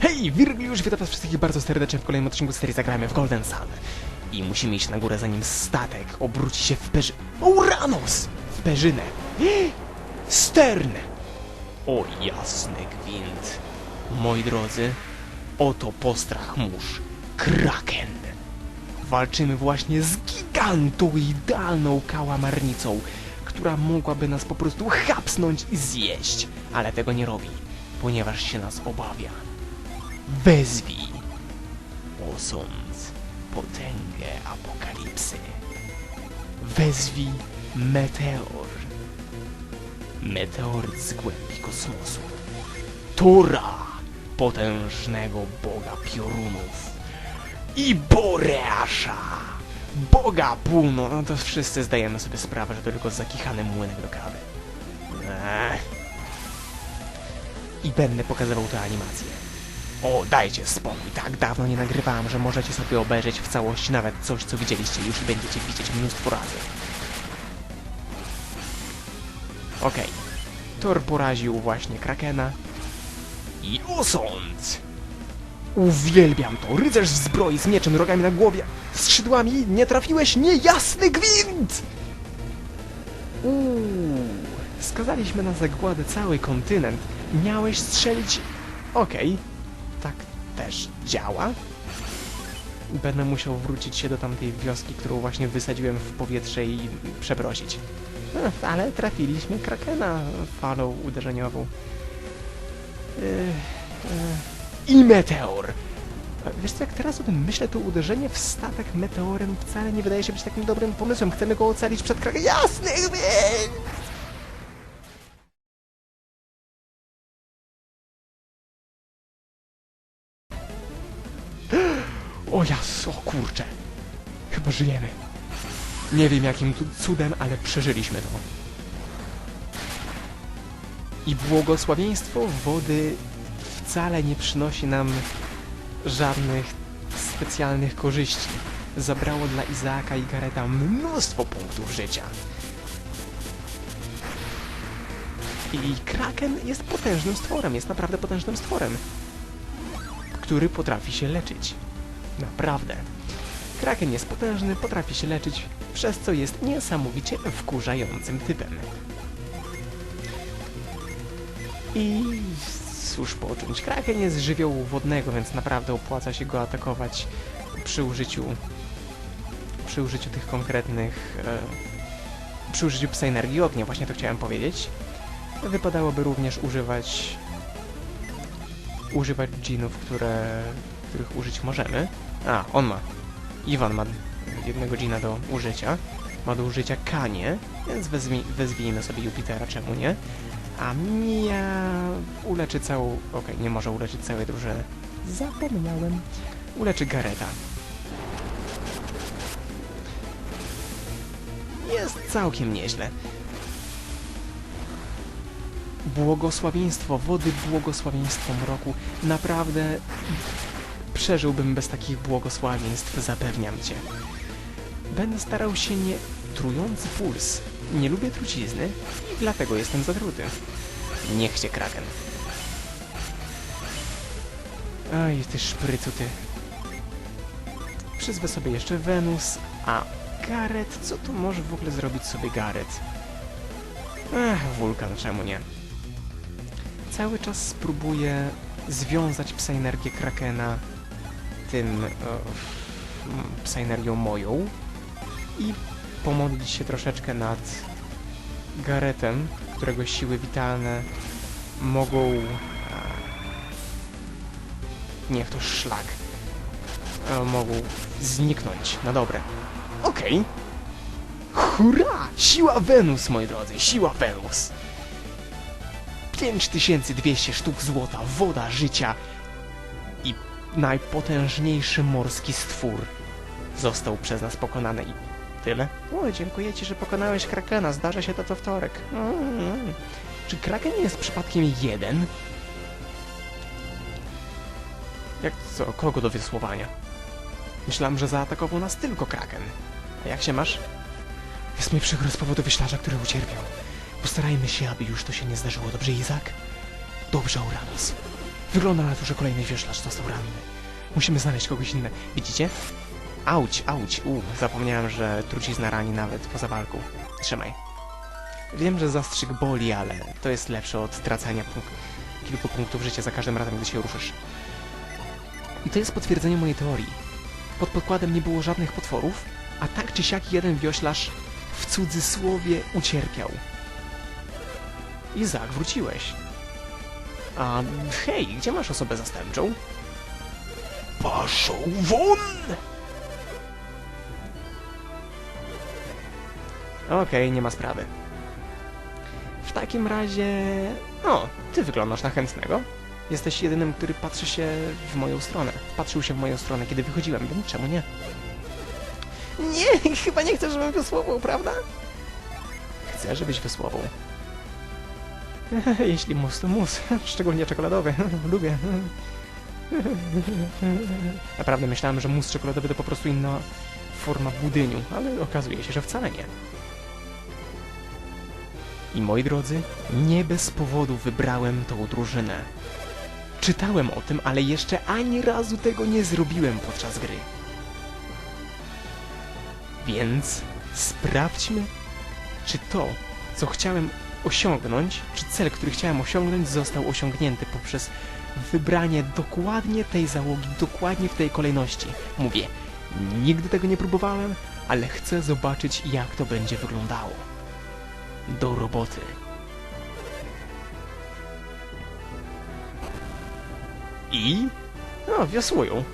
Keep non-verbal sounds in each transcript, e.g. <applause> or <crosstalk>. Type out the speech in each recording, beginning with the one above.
Hej, Wirgliusz, witam was wszystkich bardzo serdecznie w kolejnym odcinku serii Zagrajmy w Golden Sun. I musimy iść na górę, zanim statek obróci się w perzy... Uranus! W perzynę! <gasps> Stern! O jasny gwint! Moi drodzy, oto postrach mórz. Kraken! Walczymy właśnie z gigantoidalną kałamarnicą, która mogłaby nas po prostu chapsnąć i zjeść. Ale tego nie robi, ponieważ się nas obawia. Wezwij, osądz potęgę apokalipsy. Wezwij meteor. Meteoryt z głębi kosmosu. Tura, potężnego boga piorunów. I Boreasza, boga półno... No to wszyscy zdajemy sobie sprawę, że to tylko zakichany młynek do kawy. Eee. I będę pokazywał tę animację. O, dajcie spokój, tak dawno nie nagrywałem, że możecie sobie obejrzeć w całości nawet coś, co widzieliście już i będziecie widzieć mnóstwo razy. Okej. Thor poraził właśnie Krakena. I osąd! Uwielbiam to! Rycerz w zbroi z mieczem, rogami na głowie, skrzydłami, nie trafiłeś, niejasny gwint! Uuu, skazaliśmy na zagładę cały kontynent. Miałeś strzelić... Okej, tak też działa. Będę musiał wrócić się do tamtej wioski, którą właśnie wysadziłem w powietrze i przeprosić. Ale trafiliśmy Krakena falą uderzeniową. I meteor! Wiesz co, jak teraz o tym myślę, to uderzenie w statek meteorem wcale nie wydaje się być takim dobrym pomysłem. Chcemy go ocalić przed Krakenem. Jasny gwint! Żyjemy. Nie wiem jakim cudem, ale przeżyliśmy to. I błogosławieństwo wody wcale nie przynosi nam żadnych specjalnych korzyści. Zabrało dla Izaaka i Gareta mnóstwo punktów życia. I Kraken jest potężnym stworem, jest naprawdę potężnym stworem, który potrafi się leczyć. Naprawdę. Kraken jest potężny, potrafi się leczyć, przez co jest niesamowicie wkurzającym typem. I cóż począć, Kraken jest żywiołu wodnego, więc naprawdę opłaca się go atakować przy użyciu przy użyciu tych konkretnych e, przy użyciu psa energii ognia, właśnie to chciałem powiedzieć. Wypadałoby również używać używać dżinów, które których użyć możemy. A, on ma. Iwan ma jednego dżina do użycia. Ma do użycia Kanie, więc wezwij, wezwijmy sobie Jupitera, czemu nie? A Mia uleczy całą... Okej, nie może uleczyć całej drużyny. Zapomniałem. Uleczy Gareta. Jest całkiem nieźle. Błogosławieństwo wody, błogosławieństwo mroku. Naprawdę przeżyłbym bez takich błogosławieństw, zapewniam cię. Będę starał się nie... Trujący puls. Nie lubię trucizny i dlatego jestem zatruty. Niech cię kraken. Aj, ty szprycu, ty. Przyzwę sobie jeszcze Wenus, a Gareth, co tu może w ogóle zrobić sobie Gareth? Ech, wulkan, czemu nie? Cały czas spróbuję związać psa-energię Krakena tym e, moją i pomodlić się troszeczkę nad Garetem, którego siły witalne mogą... E, niech to szlak. E, mogą zniknąć na dobre. Okej. Hurra! Siła Wenus, moi drodzy, siła Wenus! 5200 sztuk złota, woda życia najpotężniejszy morski stwór został przez nas pokonany i tyle. O, dziękuję ci, że pokonałeś Krakena, zdarza się to co wtorek. Mm. Czy Kraken jest przypadkiem jeden? Jak co, kogo do wysłowania? Myślałem, że zaatakował nas tylko Kraken. A jak się masz? Jest mi przykro z powodu wyślarza, który ucierpiał. Postarajmy się, aby już to się nie zdarzyło. Dobrze, Izak? Dobrze, Uranus. Wygląda na to, że kolejny wioślarz został ranny. Musimy znaleźć kogoś innego. Widzicie? Auć, auć, u, zapomniałem, że trucizna rani nawet poza walką. Trzymaj. Wiem, że zastrzyk boli, ale to jest lepsze od tracenia punk- kilku punktów życia za każdym razem, gdy się ruszysz. I to jest potwierdzenie mojej teorii. Pod podkładem nie było żadnych potworów, a tak czy siak jeden wioślarz w cudzysłowie ucierpiał. Izak, wróciłeś. A hej, gdzie masz osobę zastępczą? Poszł won! Okej, nie ma sprawy. W takim razie... O, ty wyglądasz na chętnego. Jesteś jedynym, który patrzy się w moją stronę. Patrzył się w moją stronę, kiedy wychodziłem, więc czemu nie? Nie, <laughs> chyba nie chcesz, żebym wysłował, prawda? Chcę, żebyś wysłował. <laughs> Jeśli mus, to mus. <laughs> Szczególnie czekoladowy. <laughs> Lubię. Naprawdę myślałem, że mus czekoladowy to po prostu inna forma budyniu, ale okazuje się, że wcale nie. I moi drodzy, nie bez powodu wybrałem tą drużynę. Czytałem o tym, ale jeszcze ani razu tego nie zrobiłem podczas gry. Więc sprawdźmy, czy to, co chciałem osiągnąć, czy cel, który chciałem osiągnąć, został osiągnięty poprzez wybranie dokładnie tej załogi, dokładnie w tej kolejności. Mówię, nigdy tego nie próbowałem, ale chcę zobaczyć, jak to będzie wyglądało. Do roboty. I? No, wiosłują.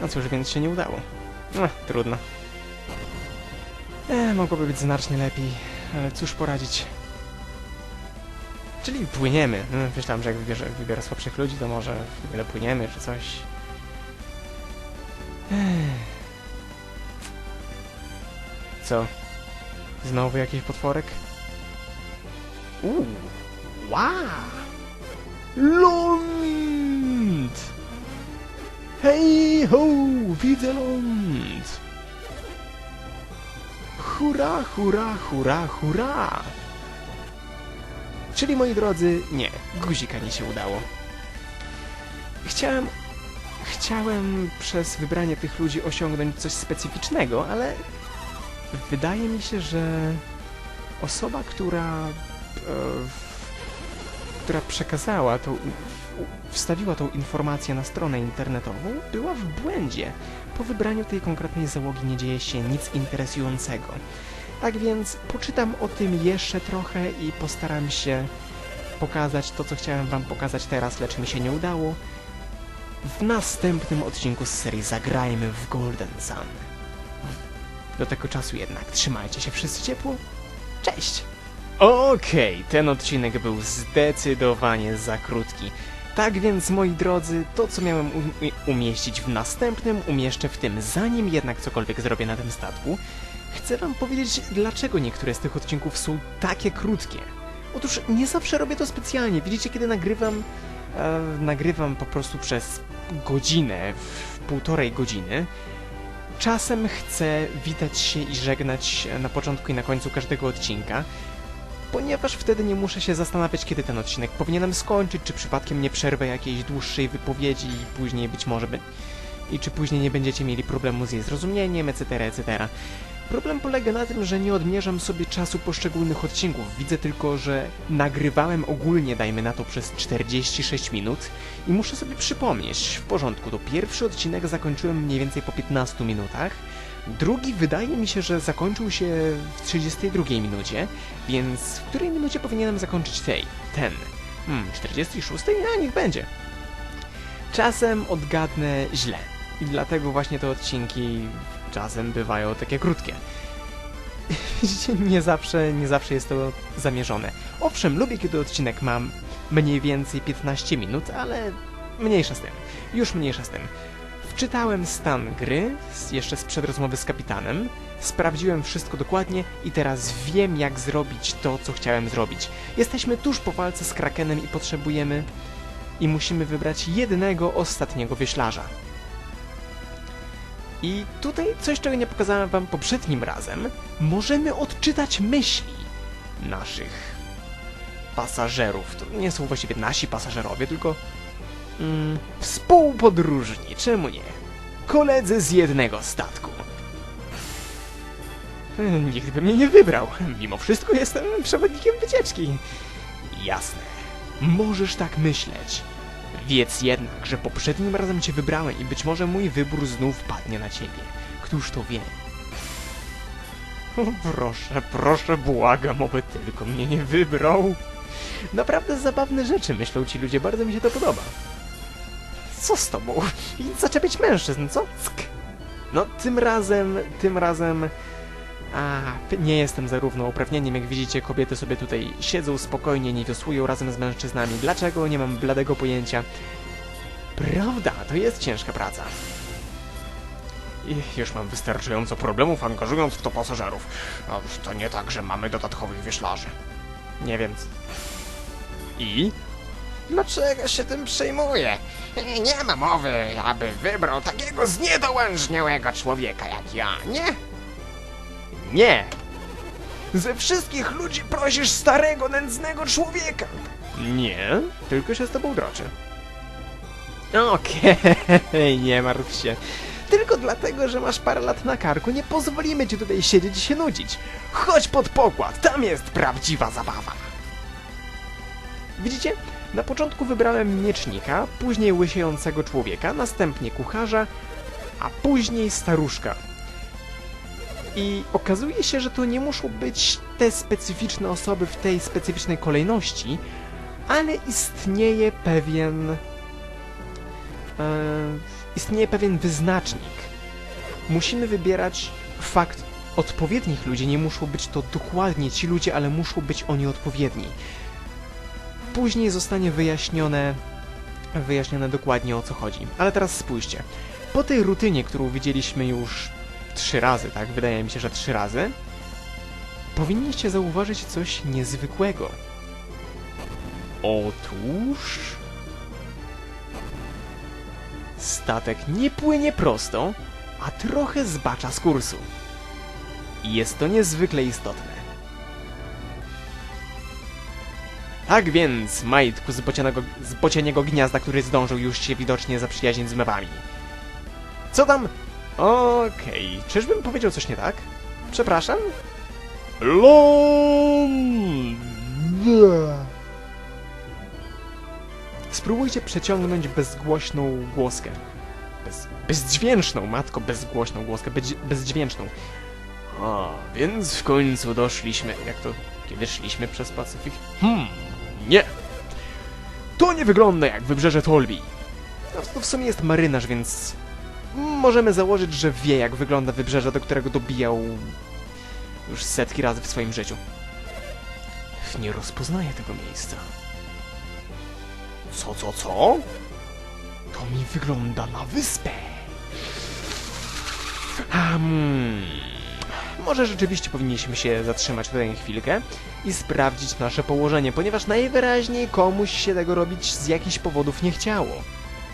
No cóż, więc się nie udało. No, trudno. E, mogłoby być znacznie lepiej, ale cóż poradzić. Czyli płyniemy. No, myślałem, że jak wybierze, wybiorę słabszych ludzi, to może chwilę płyniemy, czy coś. Co? Znowu jakiś potworek? Uuu, wow! Ląd! Hej ho, widzę ląd! Hurra, hurra, hurra, hurra! Czyli moi drodzy, nie, guzika nie się udało. Chciałem... Chciałem przez wybranie tych ludzi osiągnąć coś specyficznego, ale wydaje mi się, że osoba, która e, która przekazała tą, wstawiła tą informację na stronę internetową, była w błędzie. Po wybraniu tej konkretnej załogi nie dzieje się nic interesującego. Tak więc poczytam o tym jeszcze trochę i postaram się pokazać to, co chciałem wam pokazać teraz, lecz mi się nie udało. W następnym odcinku z serii Zagrajmy w Golden Sun. Do tego czasu jednak trzymajcie się wszyscy ciepło. Cześć! Okej, ten odcinek był zdecydowanie za krótki. Tak więc, moi drodzy, to co miałem um umieścić w następnym, umieszczę w tym, zanim jednak cokolwiek zrobię na tym statku. Chcę wam powiedzieć, dlaczego niektóre z tych odcinków są takie krótkie. Otóż nie zawsze robię to specjalnie. Widzicie, kiedy nagrywam, e, nagrywam po prostu przez godzinę, w półtorej godziny. Czasem chcę witać się i żegnać na początku i na końcu każdego odcinka ponieważ wtedy nie muszę się zastanawiać, kiedy ten odcinek powinienem skończyć, czy przypadkiem nie przerwę jakiejś dłuższej wypowiedzi i później być może... By... i czy później nie będziecie mieli problemu z jej zrozumieniem, etc., etc. Problem polega na tym, że nie odmierzam sobie czasu poszczególnych odcinków. Widzę tylko, że nagrywałem ogólnie, dajmy na to, przez 46 minut i muszę sobie przypomnieć, w porządku, to pierwszy odcinek zakończyłem mniej więcej po 15 minutach, Drugi wydaje mi się, że zakończył się w 32 minucie, więc w której minucie powinienem zakończyć tej? Ten. Hmm, 46? Ja, niech będzie. Czasem odgadnę źle. I dlatego właśnie te odcinki czasem bywają takie krótkie. <laughs> Nie zawsze, nie zawsze jest to zamierzone. Owszem, lubię, kiedy odcinek mam mniej więcej 15 minut, ale mniejsza z tym. Już mniejsza z tym. Wczytałem stan gry, jeszcze sprzed rozmowy z kapitanem, sprawdziłem wszystko dokładnie i teraz wiem jak zrobić to, co chciałem zrobić. Jesteśmy tuż po walce z Krakenem i potrzebujemy... i musimy wybrać jednego ostatniego wioślarza. I tutaj coś, czego nie pokazałem wam poprzednim razem, możemy odczytać myśli naszych pasażerów. To nie są właściwie nasi pasażerowie, tylko Mm, współpodróżni, czemu nie? Koledzy z jednego statku. <laughs> Nikt by mnie nie wybrał. Mimo wszystko jestem przewodnikiem wycieczki. Jasne. Możesz tak myśleć. Wiedz jednak, że poprzednim razem cię wybrałem i być może mój wybór znów padnie na ciebie. Któż to wie? Proszę, proszę, błagam, oby tylko mnie nie wybrał. Naprawdę zabawne rzeczy myślą ci ludzie, bardzo mi się to podoba. Co z tobą? Idź zaczepiać mężczyzn, co? Ck. No, tym razem, tym razem... A, nie jestem zarówno uprawnionym, jak widzicie, kobiety sobie tutaj siedzą spokojnie, nie wiosłują razem z mężczyznami. Dlaczego? Nie mam bladego pojęcia. Prawda, to jest ciężka praca. I już mam wystarczająco problemów, angażując w to pasażerów. No, to nie tak, że mamy dodatkowych wioślarzy. Nie wiem. I? Dlaczego się tym przejmuje? Nie ma mowy, aby wybrał takiego zniedołężniałego człowieka jak ja, nie? Nie! Ze wszystkich ludzi prosisz starego, nędznego człowieka! Nie, tylko się z tobą droczę. Okej, <laughs> nie martw się. Tylko dlatego, że masz parę lat na karku, nie pozwolimy ci tutaj siedzieć i się nudzić. Chodź pod pokład, tam jest prawdziwa zabawa. Widzicie? Na początku wybrałem miecznika, później łysiejącego człowieka, następnie kucharza, a później staruszka. I okazuje się, że to nie muszą być te specyficzne osoby w tej specyficznej kolejności, ale istnieje pewien. E, istnieje pewien wyznacznik. Musimy wybierać fakt odpowiednich ludzi. Nie muszą być to dokładnie ci ludzie, ale muszą być oni odpowiedni. Później zostanie wyjaśnione, wyjaśnione dokładnie o co chodzi. Ale teraz spójrzcie. Po tej rutynie, którą widzieliśmy już trzy razy, tak? Wydaje mi się, że trzy razy. Powinniście zauważyć coś niezwykłego. Otóż... Statek nie płynie prosto, a trochę zbacza z kursu. Jest to niezwykle istotne. Tak więc, majtku z, bocianego, z gniazda, który zdążył już się widocznie zaprzyjaźnić z mewami. Co tam? Okej, czyżbym powiedział coś nie tak? Przepraszam? Ląd! Spróbujcie przeciągnąć bezgłośną głoskę. Bez, bezdźwięczną, matko, bezgłośną głoskę, bez, bezdźwięczną. A, więc w końcu doszliśmy. Jak to? Kiedy szliśmy przez Pacyfik? Hmm, nie. To nie wygląda jak wybrzeże Tolbi. No, to w sumie jest marynarz, więc możemy założyć, że wie, jak wygląda wybrzeże, do którego dobijał już setki razy w swoim życiu. Nie rozpoznaję tego miejsca. Co, co, co? To mi wygląda na wyspę. Hmm. Może rzeczywiście powinniśmy się zatrzymać tutaj na chwilkę i sprawdzić nasze położenie, ponieważ najwyraźniej komuś się tego robić z jakichś powodów nie chciało.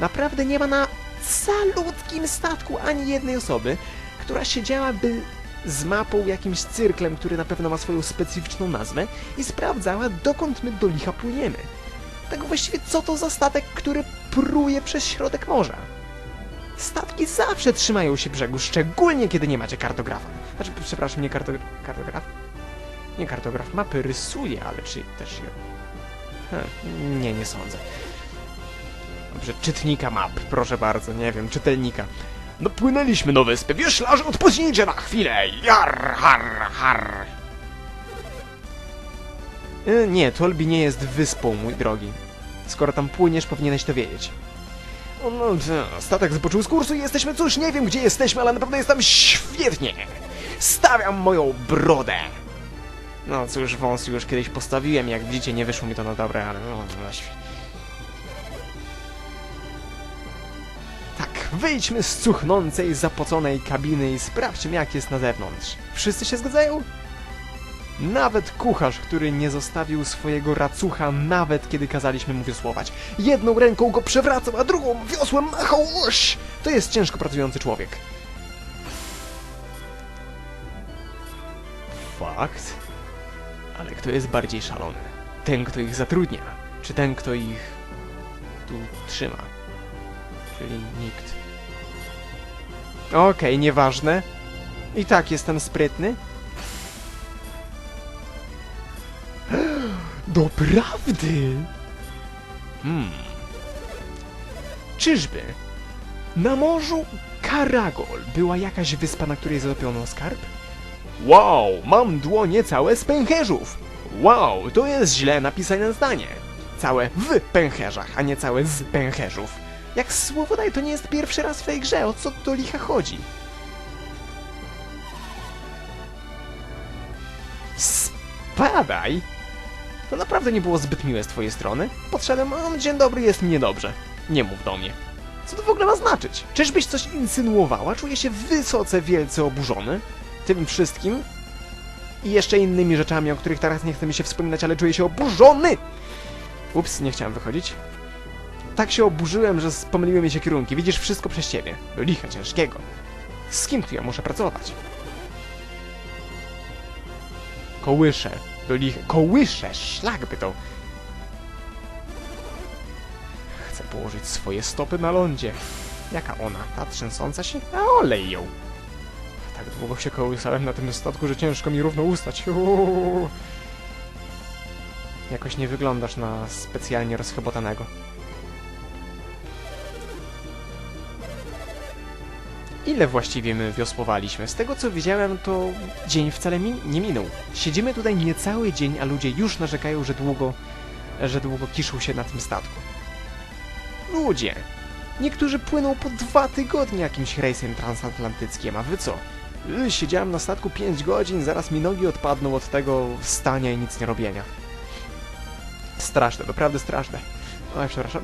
Naprawdę nie ma na calutkim statku ani jednej osoby, która siedziałaby z mapą jakimś cyrklem, który na pewno ma swoją specyficzną nazwę i sprawdzała, dokąd my do licha płyniemy. Tak właściwie co to za statek, który pruje przez środek morza? Statki zawsze trzymają się brzegu, szczególnie kiedy nie macie kartografa. Znaczy, przepraszam, nie karto... kartograf? Nie kartograf, mapy rysuje, ale czy też. Hm, nie, nie sądzę. Dobrze, czytnika map, proszę bardzo, nie wiem, czytelnika. No płynęliśmy na wyspę, wioślarze, odpocznijcie na chwilę! Jar, har, har! E, nie, Tolbi nie jest wyspą, mój drogi. Skoro tam płyniesz, powinieneś to wiedzieć. O, no, statek zboczył z kursu i jesteśmy, cóż, nie wiem gdzie jesteśmy, ale na pewno jest tam świetnie! Stawiam moją brodę! No cóż, wąs już kiedyś postawiłem, jak widzicie, nie wyszło mi to na dobre, ale no, no świetnie. Wyjdźmy z cuchnącej, zapoconej kabiny i sprawdźmy, jak jest na zewnątrz. Wszyscy się zgadzają? Nawet kucharz, który nie zostawił swojego racucha, nawet kiedy kazaliśmy mu wiosłować. Jedną ręką go przewracał, a drugą wiosłem machał oś! To jest ciężko pracujący człowiek. Fakt. Ale kto jest bardziej szalony? Ten, kto ich zatrudnia, czy ten, kto ich tu trzyma. Czyli nikt. Okej, nieważne. I tak jestem sprytny. <gasps> Doprawdy! Hmm. Czyżby na morzu Karagol była jakaś wyspa, na której zatopiono skarb? Wow, mam dłonie całe z pęcherzów! Wow, to jest źle napisane zdanie. Całe w pęcherzach, a nie całe z pęcherzów. Jak słowo daj, to nie jest pierwszy raz w tej grze, o co do licha chodzi? Spadaj! To naprawdę nie było zbyt miłe z twojej strony. Podszedłem, a dzień dobry, jest mi niedobrze. Nie mów do mnie. Co to w ogóle ma znaczyć? Czyżbyś coś insynuowała? Czuję się wysoce wielce oburzony tym wszystkim i jeszcze innymi rzeczami, o których teraz nie chce mi się wspominać, ale czuję się oburzony! Ups, nie chciałem wychodzić. Tak się oburzyłem, że pomyliły mi się kierunki. Widzisz, wszystko przez ciebie. Do licha ciężkiego. Z kim tu ja muszę pracować? Kołysze. Do licha... Kołysze! Szlak by to... Chcę położyć swoje stopy na lądzie. Jaka ona? Ta trzęsąca się? A olej ją! Tak długo się kołysałem na tym statku, że ciężko mi równo ustać. Uuu. Jakoś nie wyglądasz na specjalnie rozchebotanego. Ile właściwie my wiosłowaliśmy? Z tego co widziałem, to dzień wcale mi nie minął. Siedzimy tutaj niecały dzień, a ludzie już narzekają, że długo, że długo kiszą się na tym statku. Ludzie! Niektórzy płyną po dwa tygodnie jakimś rejsem transatlantyckim, a wy co? Y, Siedziałem na statku 5 godzin, zaraz mi nogi odpadną od tego stania i nic nie robienia. Straszne, naprawdę straszne. Oj, przepraszam.